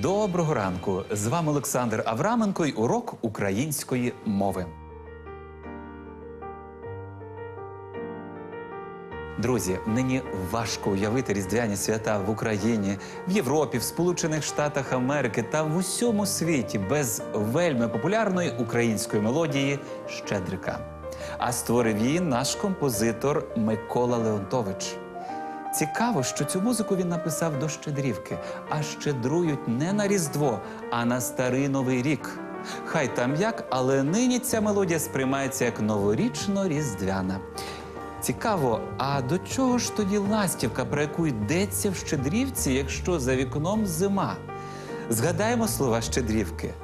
Доброго ранку! З вами Олександр Авраменко й урок української мови. Друзі, нині важко уявити різдвяні свята в Україні, в Європі, в Сполучених Штатах Америки та в усьому світі без вельми популярної української мелодії Щедрика. А створив її наш композитор Микола Леонтович. Цікаво, що цю музику він написав до Щедрівки, а щедрують не на Різдво, а на Старий Новий рік. Хай там як, але нині ця мелодія сприймається як новорічно-різдвяна. Цікаво, а до чого ж тоді ластівка, про яку йдеться в Щедрівці, якщо за вікном зима? Згадаємо слова Щедрівки.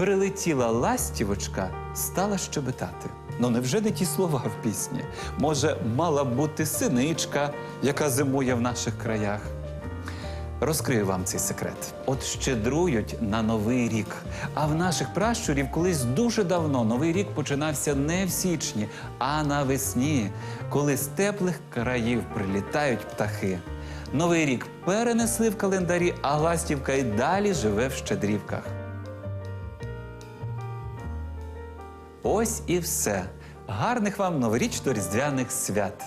Прилетіла ластівочка, стала щебетати. Ну невже не ті слова в пісні? Може, мала бути синичка, яка зимує в наших краях? Розкрию вам цей секрет. От щедрують на новий рік. А в наших пращурів колись дуже давно новий рік починався не в січні, а навесні, коли з теплих країв прилітають птахи. Новий рік перенесли в календарі, а ластівка й далі живе в щедрівках. Ось і все. Гарних вам новорічно-різдвяних свят!